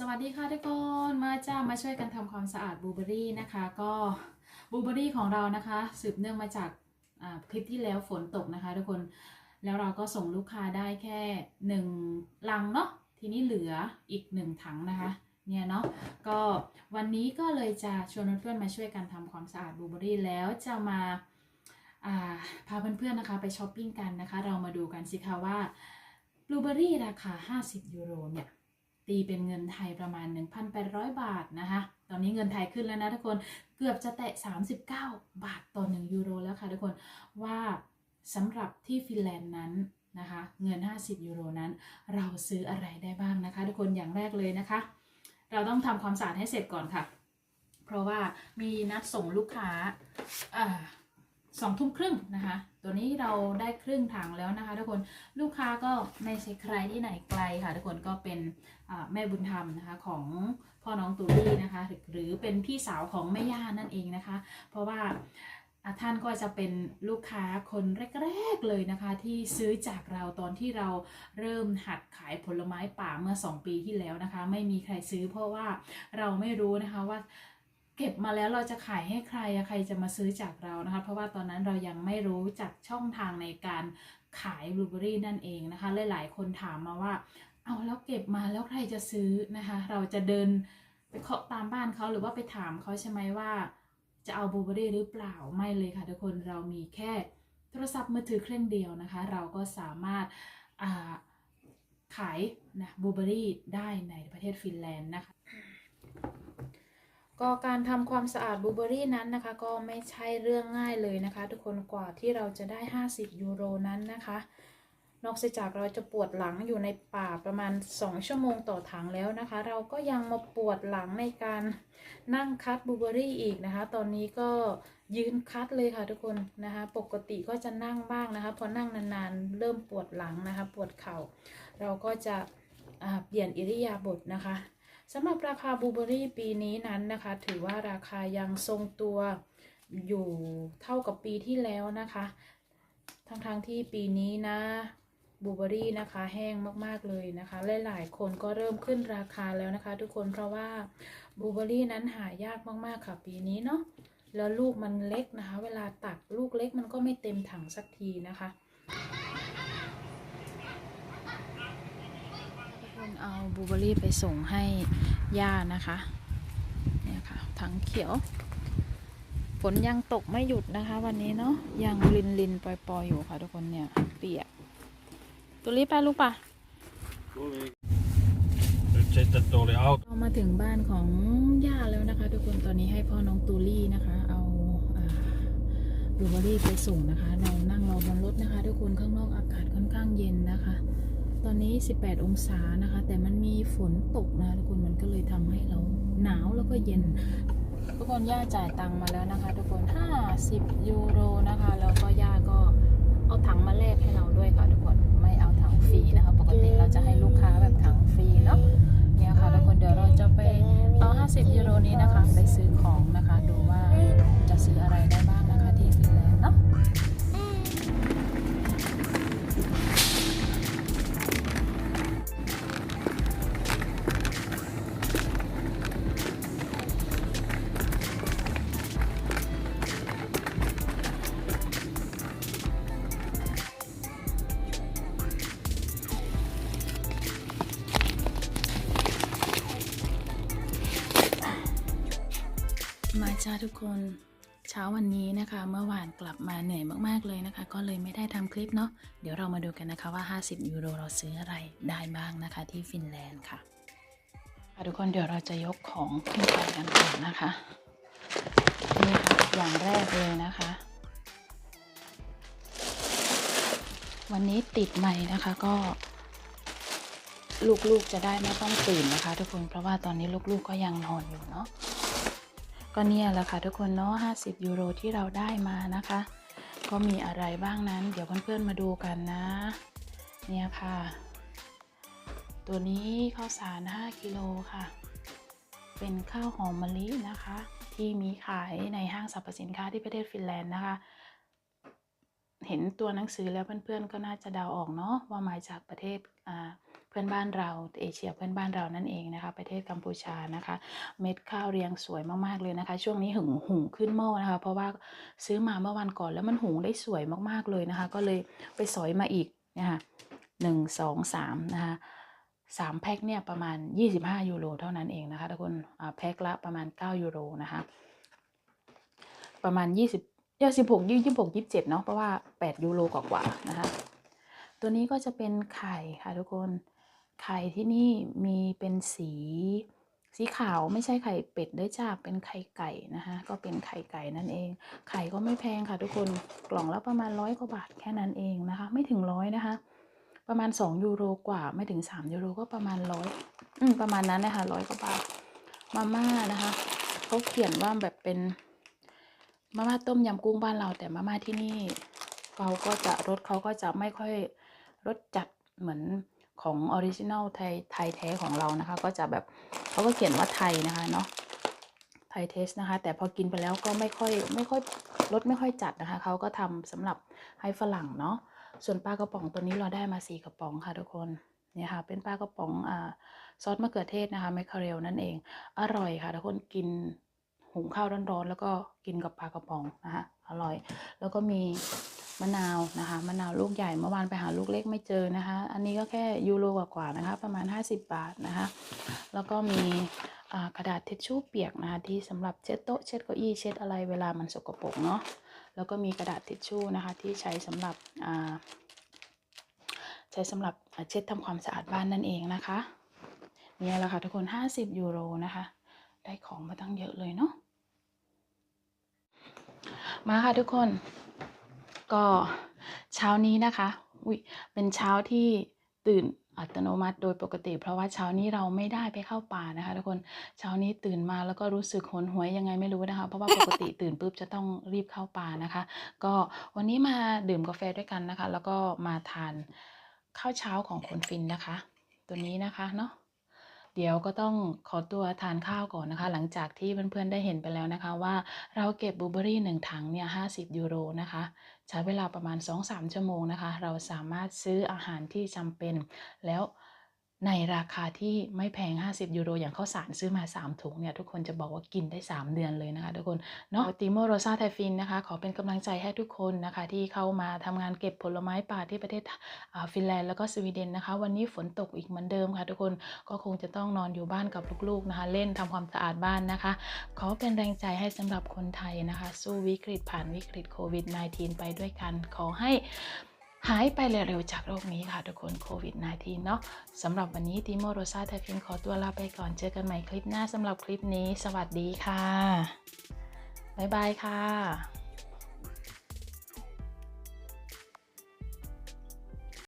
สวัสดีค่ะทุกคนมาจ้ามาช่วยกันทำความสะอาดบลูเบอรี่นะคะ ก็บลูเบอรี่ของเรานะคะ สืบเนื่องมาจากคลิปที่แล้วฝนตกนะคะ ทุกคนแล้วเราก็ส่งลูกค้าได้แค่หนึ่งลังเนาะทีนี้เหลืออีกหนึ่งถังนะคะเนี่ยเนาะก็วันนี้ก็เลยจะชวนเพื่อนๆมาช่วยกันทำความสะอาดบลูเบอรี่แล้วจะมาาพาเพื่อนๆนะคะ ไปช้อปปิ้งกันนะคะ เรามาดูกันสิคะว่าบลูเบอรี่ราคา 50 ยูโรเนี่ย ตีเป็นเงินไทยประมาณ 1,800 บาทนะคะ ตอนนี้เงินไทยขึ้นแล้วนะทุกคน เกือบจะแตะ 39 บาทต่อ 1 ยูโรแล้วค่ะทุกคน ว่าสำหรับที่ฟินแลนด์นั้นนะคะ เงิน 50 ยูโรนั้น เราซื้ออะไรได้บ้างนะคะ ทุกคน อย่างแรกเลยนะคะ เราต้องทำความสะอาดให้เสร็จก่อนค่ะ เพราะว่ามีนัดส่งลูกค้าอ่า สองทุ่มครึ่งนะคะ ตัวนี้เราได้ครึ่งถังแล้วนะคะ ทุกคนลูกค้าก็ไม่ใช่ใครที่ไหนไกลค่ะ ทุกคนก็เป็นแม่บุญธรรมนะคะของพ่อน้องตูรี่นะคะ หรือเป็นพี่สาวของแม่ย่านั่นเองนะคะ เพราะว่าอ่าท่านก็จะเป็นลูกค้าคนแรก ๆ เลยนะคะ ที่ซื้อจากเราตอนที่เราเริ่มหัดขายผลไม้ป่าเมื่อ 2 ปีที่แล้วนะคะ ไม่มีใครซื้อเพราะว่าเราไม่รู้นะคะว่า เก็บมาแล้วเราจะขายให้ใครใครจะมาซื้อจากเรานะคะ เพราะว่าตอนนั้นเรายังไม่รู้จักช่องทางในการขายบลูเบอรี่นั่นเองนะคะหลายๆคนถามมาว่า เอาแล้วเก็บมาแล้วใครจะซื้อนะคะ เราจะเดินไปเคาะตามบ้านเขาหรือว่าไปถามเขาใช่ไหมว่า จะเอาบลูเบอรี่หรือเปล่าไม่เลยค่ะทุกคนเรามีแค่โทรศัพท์มือถือเครื่องเดียวนะคะ เราก็สามารถขายนะบลูเบอรี่ได้ในประเทศฟินแลนด์นะคะ ก็การทำความสะอาดบูเบอรี่นั้นนะคะ ก็ไม่ใช่เรื่องง่ายเลยนะคะ ทุกคนกว่าที่เราจะได้ 50 ยูโรนั้นนะคะ นอกจากเราจะปวดหลังอยู่ในป่าประมาณ 2 ชั่วโมงต่อถังแล้วนะคะ เราก็ยังมาปวดหลังในการนั่งคัดบูเบอรี่อีกนะคะ ตอนนี้ก็ยืนคัดเลยค่ะทุกคนนะคะ ปกติก็จะนั่งบ้างนะคะ พอนั่งนานๆ เริ่มปวดหลังนะคะ ปวดเข่า เราก็จะเปลี่ยนอิริยาบถนะคะ สำหรับราคาบูเบอรี่ปีนี้นั้นนะคะ ถือว่าราคายังทรงตัวอยู่เท่ากับปีที่แล้วนะคะ ทั้งๆทที่ปีนี้นะบูเบอรี่นะคะแห้งมากๆเลยนะคะหลายๆคนก็เริ่มขึ้นราคาแล้วนะคะ ทุกคนเพราะว่าบูเบอรี่นั้นหายากมากๆค่ะปีนี้เนาะแล้วลูกมันเล็กนะคะ เวลาตัดลูกเล็กมันก็ไม่เต็มถังสักทีนะคะ ทุกคน เอาบลูเบอรี่ไปส่งให้ย่านะคะเนี่ยค่ะถังเขียว ฝนยังตกไม่หยุดนะคะ วันนี้เนาะยังลินลินๆปล่อยๆอยู่ค่ะทุกคนเนี่ยเปียกตัวรีบไปลูกปะ Het ziet er dårlig uit. เรามาถึงบ้านของย่าแล้วนะคะ ทุกคนตอนนี้ให้พ่อน้องตูลี่นะคะ เอาอ่าบลูเบอรี่ไปส่งนะคะ เรานั่งรอบนรถนะคะ ทุกคนข้างนอกอากาศค่อนข้างเย็นนะคะต อนนี้ 18 องศานะคะ แต่มันมีฝนตกนะทุกคนมันก็เลยทำให้เราหนาวแล้วก็เย็น ทุกคนย่าจ่ายตังมาแล้วนะคะ ทุกคน 50 ยูโรนะคะ แล้วก็ย่าก็เอาถังมาแลกให้เราด้วยค่ะทุกคนไม่เอาถังฟรีนะคะ ปกติเราจะให้ลูกค้าแบบถังฟรีเนาะเนี่ยค่ะทุกคนเดี๋ยวเราจะไปเอา 50 ยูโรนี้นะคะ ไปซื้อของนะคะ ทุกคนเช้าวันนี้นะคะ เมื่อวานกลับมาเหนื่อยมากๆเลยนะคะ ก็เลยไม่ได้ทำคลิปเนาะเดี๋ยวเรามาดูกันนะคะว่า 50 ยูโรเราซื้ออะไรได้บ้างนะคะที่ฟินแลนด์ค่ะค่ะทุกคนเดี๋ยวเราจะยกของขึ้นไปกันก่อนนะคะนี่ค่ะอย่างแรกเลยนะคะ วันนี้ติดใหม่นะคะก็ ลูกๆจะได้ไม่ต้องตื่นนะคะ ทุกคนเพราะว่าตอนนี้ลูกๆก็ยังนอนอยู่เนาะ ก็เนี่ยแหละค่ะทุกคนเนาะ50 ยูโรที่เราได้มานะคะ ก็มีอะไรบ้างนั้น เดี๋ยวเพื่อนๆมาดูกันนะ เนี่ยค่ะ ตัวนี้ข้าวสาร 5 กิโลค่ะ เป็นข้าวหอมมะลินะคะ ที่มีขายในห้างสรรพสินค้าที่ประเทศฟินแลนด์นะคะ เห็นตัวหนังสือแล้วเพื่อนๆก็น่าจะเดาออกเนาะว่ามาจากประเทศอ่า พื่อนบ้านเราเอเชียเพื่อนบ้านเรานั่นเองนะคะ ประเทศกัมพูชานะคะ เม็ดข้าวเรียงสวยมากๆเลยนะคะ ช่วงนี้หุงหุงขึ้นหม้อนะคะ เพราะว่าซื้อมาเมื่อวันก่อนแล้วมันหุงได้สวยมากๆเลยนะคะ ก็เลยไปสอยมาอีกนะคะหนึ่งสองสามนะคะสามแพ็คเนี่ยประมาณ 25 ยูโรเท่านั้นเองนะคะทุกคนแพ็คละประมาณ 9 ยูโรนะคะ ประมาณ 20เดี๋ยว16 26 27เนาะเพราะว่า 8 ยูโรกว่าๆนะคะ ตัวนี้ก็จะเป็นไข่ค่ะทุกคน ไข่ที่นี่มีเป็นสีสีขาวไม่ใช่ไข่เป็ดด้วยจ้าเป็นไข่ไก่นะคะก็เป็นไข่ไก่นั่นเอง ไข่ก็ไม่แพงค่ะทุกคนกล่องละประมาณร้อยกว่าบาทแค่นั้นเองนะคะ ไม่ถึงร้อยนะคะ ประมาณ 2 ยูโรกว่าไม่ถึง 3 ยูโรก็ประมาณร้อยอืมประมาณนั้นนะคะร้อยกว่าบาทมาม่านะคะเขาเขียนว่าแบบเป็นมาม่าต้มยำกุ้งบ้านเรา แต่มาม่าที่นี่เขาก็จะรสเขาก็จะไม่ค่อยรสจัดเหมือน ของออริจินัลไทยไทยแท้ของเรานะคะ ก็จะแบบเขาก็เขียนว่าไทยนะคะเนาะไทยเทสนะคะ แต่พอกินไปแล้วก็ไม่ค่อยไม่ค่อยรสไม่ค่อยจัดนะคะเขาก็ทำสำหรับให้ฝรั่งเนาะส่วนปลากระป๋องตัวนี้เราได้มาสี่กระป๋องค่ะทุกคนเนี่ยค่ะเป็นปลากระป๋องอ่าซอสมะเขือเทศนะคะแมคคาเรลนั่นเอง อร่อยค่ะทุกคนกินหุงข้าวร้อนๆแล้วก็กินกับปลากระป๋องนะคะอร่อย แล้วก็มี มะนาวนะคะมะนาวลูกใหญ่เมื่อวานไปหาลูกเล็กไม่เจอนะคะ อันนี้ก็แค่ยูโรกว่าๆนะคะ ประมาณ 50 บาทนะคะ แล้วก็มีกระดาษทิชชู่เปียกนะคะที่สำหรับเช็ดโต๊ะเช็ดเก้าอี้เช็ดอะไรเวลามันสกปรกเนาะแล้วก็มีกระดาษทิชชู่นะคะที่ใช้สำหรับใช้สำหรับเช็ดทำความสะอาดบ้านนั่นเองนะคะนี่แหละค่ะทุกคน 50 ยูโรนะคะ ได้ของมาตั้งเยอะเลยเนาะมาค่ะทุกคน ก็เช้านี้นะคะอุยเป็นเช้าที่ตื่นอัตโนมัติโดยปกติ เพราะว่าเช้านี้เราไม่ได้ไปเข้าป่านะคะทุกคนเช้านี้ตื่นมาแล้วก็รู้สึกหนหวยยังไงไม่รู้นะคะ เพราะว่าปกติตื่นปุ๊บจะต้องรีบเข้าป่านะคะ ก็วันนี้มาดื่มกาแฟด้วยกันนะคะ แล้วก็มาทานข้าวเช้าของคนฟินนะคะ ตัวนี้นะคะเนาะ เดี๋ยวก็ต้องขอตัวทานข้าวก่อนนะคะ หลังจากที่เพื่อนๆได้เห็นไปแล้วนะคะ ว่าเราเก็บบลูเบอรี่หนึ่งถังเนี่ย50ยูโรนะคะ ใช้เวลาประมาณ 2-3 ชั่วโมงนะคะ เราสามารถซื้ออาหารที่จำเป็นแล้ว ในราคาที่ไม่แพง 50 ยูโร อย่างข้าวสารซื้อมา 3 ถุงเนี่ย ทุกคนจะบอกว่ากินได้ 3 เดือนเลยนะคะ ทุกคนเนาะติโมโรซาไทฟินนะคะ ขอเป็นกำลังใจให้ทุกคนนะคะ ที่เข้ามาทำงานเก็บผลไม้ป่าที่ประเทศฟินแลนด์แล้วก็สวีเดนนะคะ วันนี้ฝนตกอีกเหมือนเดิมค่ะ ทุกคนก็คงจะต้องนอนอยู่บ้านกับลูกๆนะคะ เล่นทำความสะอาดบ้านนะคะ ขอเป็นแรงใจให้สำหรับคนไทยนะคะ สู้วิกฤตผ่านวิกฤตโควิด -19 ไปด้วยกันขอให้ หายไปเร็วๆจากโรคนี้ค่ะทุกคนโควิด -19 เนาะสำหรับวันนี้ติโมโรซาเทฟินขอตัวลาไปก่อนเจอกันใหม่คลิปหน้าสำหรับคลิปนี้ สวัสดีค่ะ บ๊ายบายค่ะ